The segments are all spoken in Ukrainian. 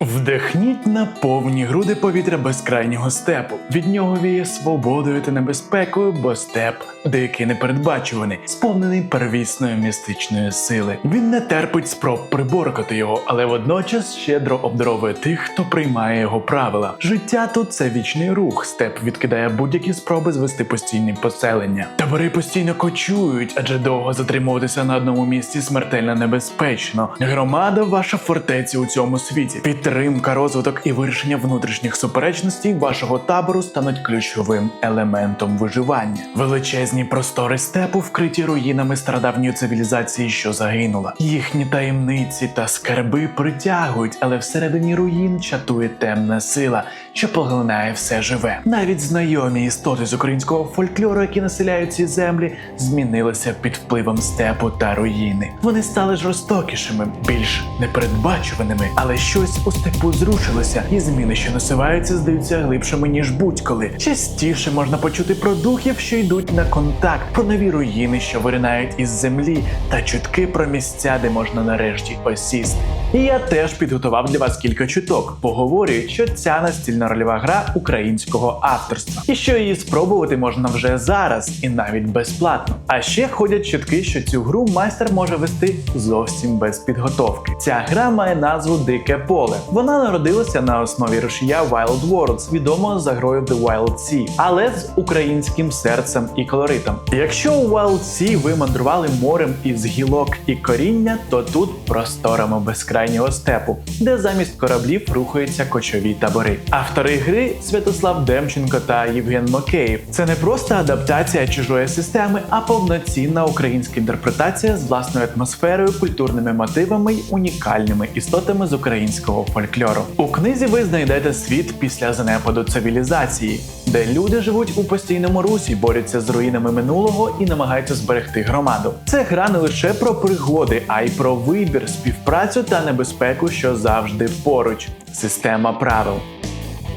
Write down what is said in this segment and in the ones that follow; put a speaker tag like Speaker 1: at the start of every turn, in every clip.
Speaker 1: Вдихніть на повні груди повітря безкрайнього степу. Від нього віє свободою та небезпекою, бо степ дикий непередбачуваний, сповнений первісної містичної сили. Він не терпить спроб приборкати його, але водночас щедро обдаровує тих, хто приймає його правила. Життя тут це вічний рух. Степ відкидає будь-які спроби звести постійні поселення. Табори постійно кочують, адже довго затримуватися на одному місці смертельно небезпечно. Громада ваша фортеця у цьому світі. Підтримка, розвиток і вирішення внутрішніх суперечностей вашого табору стануть ключовим елементом виживання. Величезні простори степу вкриті руїнами стародавньої цивілізації, що загинула. Їхні таємниці та скарби притягують, але всередині руїн чатує темна сила, що поглинає все живе. Навіть знайомі істоти з українського фольклору, які населяють ці землі, змінилися під впливом степу та руїни. Вони стали жорстокішими, більш непередбачуваними, але щось у степу зрушилося, і зміни, що насуваються, здаються глибшими ніж будь-коли. Частіше можна почути про духів, що йдуть на контакт, про нові руїни, що виринають із землі, та чутки про місця, де можна нарешті осісти. І я теж підготував для вас кілька чуток. Поговорюють, що ця настільна рольова гра українського авторства, і що її спробувати можна вже зараз, і навіть безплатно. А ще ходять чутки, що цю гру майстер може вести зовсім без підготовки. Ця гра має назву Дике поле. Вона народилася на основі рушія Wild Worlds, відомого за грою The Wild Sea, але з українським серцем і колоритом. Якщо у Wild Sea ви мандрували морем із гілок і коріння, то тут просторами безкрайнього степу, де замість кораблів рухаються кочові табори. Автори гри Святослав Демченко та Євген Мокеєв. Це не просто адаптація чужої системи, а повноцінна українська інтерпретація з власною атмосферою, культурними мотивами й унікальними істотами з українського фольклору. У книзі ви знайдете світ після занепаду цивілізації, де люди живуть у постійному русі, борються з руїнами минулого і намагаються зберегти громаду. Це гра не лише про пригоди, а й про вибір, співпрацю та небезпеку, що завжди поруч. Система правил.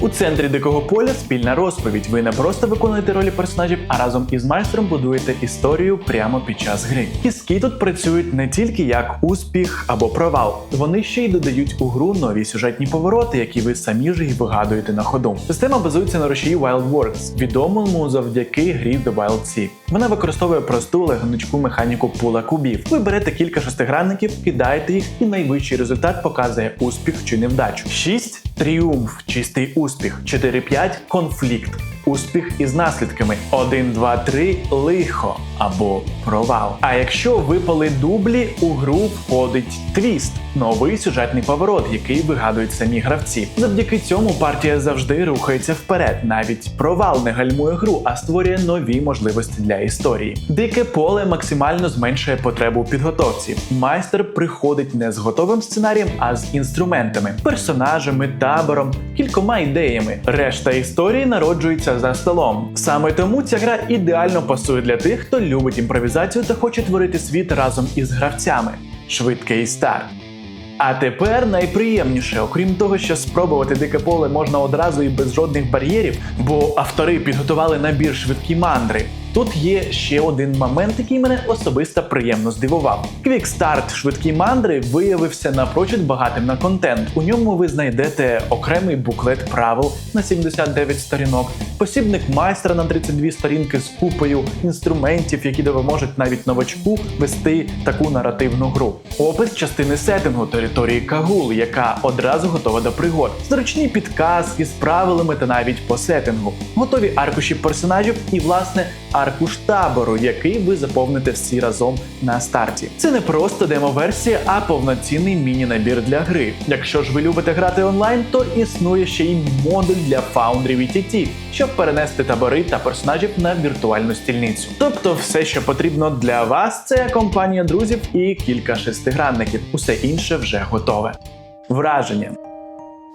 Speaker 1: У центрі дикого поля спільна розповідь. Ви не просто виконуєте ролі персонажів, а разом із майстром будуєте історію прямо під час гри. Кістки тут працюють не тільки як успіх або провал, вони ще й додають у гру нові сюжетні повороти, які ви самі ж і вигадуєте на ходу. Система базується на рушії Wild Works, відомому завдяки грі The Wild Sea. Вона використовує просту але механіку пула кубів. Ви берете кілька шестигранників, кидаєте їх, і найвищий результат показує успіх чи невдачу. 6 тріумф, чистий успіх. 4-5 конфлікт. Успіх із наслідками 1, 2, 3 лихо або провал. А якщо випали дублі, у гру входить твіст, новий сюжетний поворот, який вигадують самі гравці. Завдяки цьому партія завжди рухається вперед. Навіть провал не гальмує гру, а створює нові можливості для історії. Дике поле максимально зменшує потребу у підготовці. Майстер приходить не з готовим сценарієм, а з інструментами, персонажами, табором, кількома ідеями. Решта історії народжується за столом. Саме тому ця гра ідеально пасує для тих, хто любить імпровізацію та хоче творити світ разом із гравцями. Швидкий старт. А тепер найприємніше, окрім того, що спробувати дике поле можна одразу і без жодних бар'єрів, бо автори підготували набір швидкі мандри. Тут є ще один момент, який мене особисто приємно здивував. Квікстарт швидкі мандри виявився напрочуд багатим на контент. У ньому ви знайдете окремий буклет правил на 79 сторінок, посібник майстра на 32 сторінки з купою інструментів, які допоможуть навіть новачку вести таку наративну гру. Опис частини сеттингу території Кагул, яка одразу готова до пригод. Зручні підказки з правилами та навіть по сеттингу. Готові аркуші персонажів і, власне, аркуш табору, який ви заповните всі разом на старті. Це не просто демо-версія, а повноцінний міні-набір для гри. Якщо ж ви любите грати онлайн, то існує ще й модуль для фаундрів і TT, щоб перенести табори та персонажів на віртуальну стільницю. Тобто, все, що потрібно для вас, це компанія друзів і кілька шестигранників. Усе інше вже готове. Враження.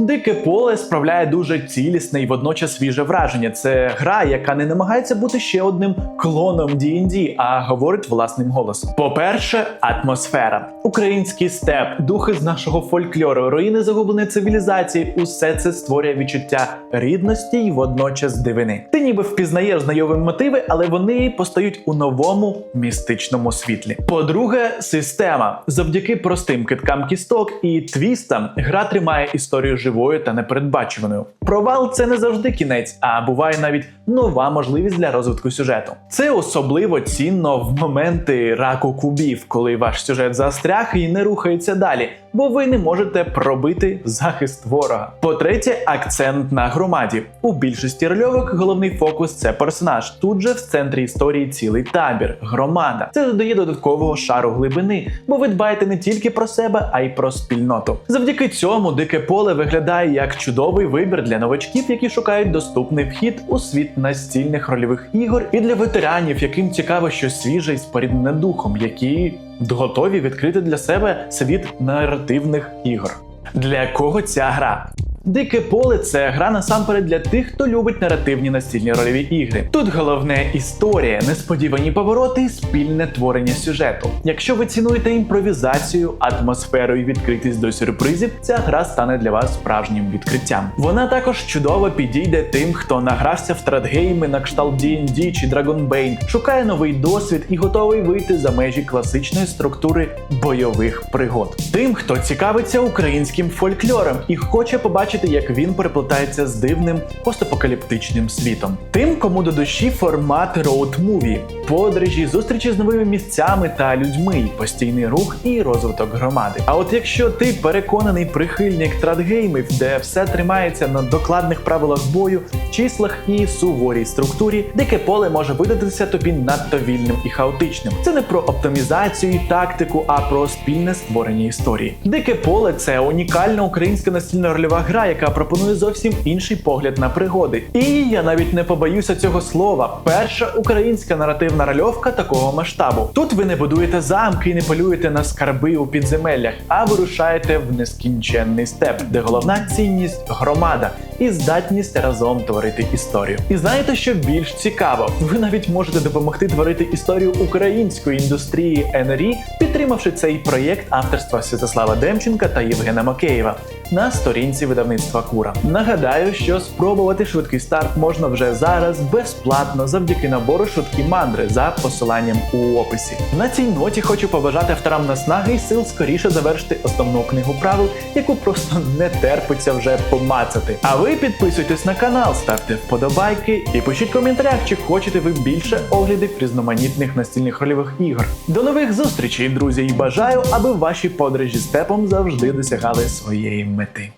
Speaker 1: Дике поле справляє дуже цілісне і водночас свіже враження. Це гра, яка не намагається бути ще одним клоном D&D, а говорить власним голосом. По-перше, атмосфера, український степ, духи з нашого фольклору, руїни загубленої цивілізації. Усе це створює відчуття рідності і водночас дивини. Ти ніби впізнаєш знайомі мотиви, але вони постають у новому містичному світлі. По-друге, система. Завдяки простим киткам кісток і твістам гра тримає історію живою та непередбачуваною. Провал це не завжди кінець, а буває навіть нова можливість для розвитку сюжету. Це особливо цінно в моменти раку кубів, коли ваш сюжет застряг і не рухається далі, бо ви не можете пробити захист ворога. По-третє, акцент на громаді. У більшості рольовок головний фокус це персонаж. Тут же в центрі історії цілий табір, громада. Це додає додаткового шару глибини, бо ви дбаєте не тільки про себе, а й про спільноту. Завдяки цьому дике поле виглядає як чудовий вибір для новачків, які шукають доступний вхід у світ настільних рольових ігор, і для ветеранів, яким цікаво щось свіже і споріднене духом, які готові відкрити для себе світ наративних ігор. Для кого ця гра? Дике поле це гра насамперед для тих, хто любить наративні настільні рольові ігри. Тут головне історія, несподівані повороти і спільне творення сюжету. Якщо ви цінуєте імпровізацію, атмосферу і відкритість до сюрпризів, ця гра стане для вас справжнім відкриттям. Вона також чудово підійде тим, хто награвся в стратгейми на кшталт D&D чи Dragonbane, шукає новий досвід і готовий вийти за межі класичної структури бойових пригод. Тим, хто цікавиться українським фольклором і хоче побачити, як він переплетається з дивним постапокаліптичним світом. Тим, кому до душі формат роуд-муві, подорожі, зустрічі з новими місцями та людьми, постійний рух і розвиток громади. А от якщо ти переконаний прихильник традгеймів, де все тримається на докладних правилах бою, числах і суворій структурі, дике поле може видатися тобі надто вільним і хаотичним. Це не про оптимізацію і тактику, а про спільне створення історії. Дике поле це унікальна українська настільна рольова гра, яка пропонує зовсім інший погляд на пригоди. І я навіть не побоюся цього слова. Перша українська наративна рольовка такого масштабу. Тут ви не будуєте замки і не полюєте на скарби у підземеллях, а вирушаєте в нескінченний степ, де головна цінність громада і здатність разом творити історію. І знаєте, що більш цікаво? Ви навіть можете допомогти творити історію української індустрії НРІ, підтримавши цей проєкт авторства Святослава Демченка та Євгена Макеєва на сторінці видавництва Кура. Нагадаю, що спробувати швидкий старт можна вже зараз безплатно завдяки набору швидкі мандри за посиланням у описі. На цій ноті хочу побажати авторам наснаги і сил скоріше завершити основну книгу правил, яку просто не терпиться вже помацати. А ви підписуйтесь на канал, ставте вподобайки і пишіть в коментарях, чи хочете ви більше оглядів різноманітних настільних рольових ігор. До нових зустрічей, друзі, і бажаю, аби ваші подорожі степом завжди досягали своєї meeting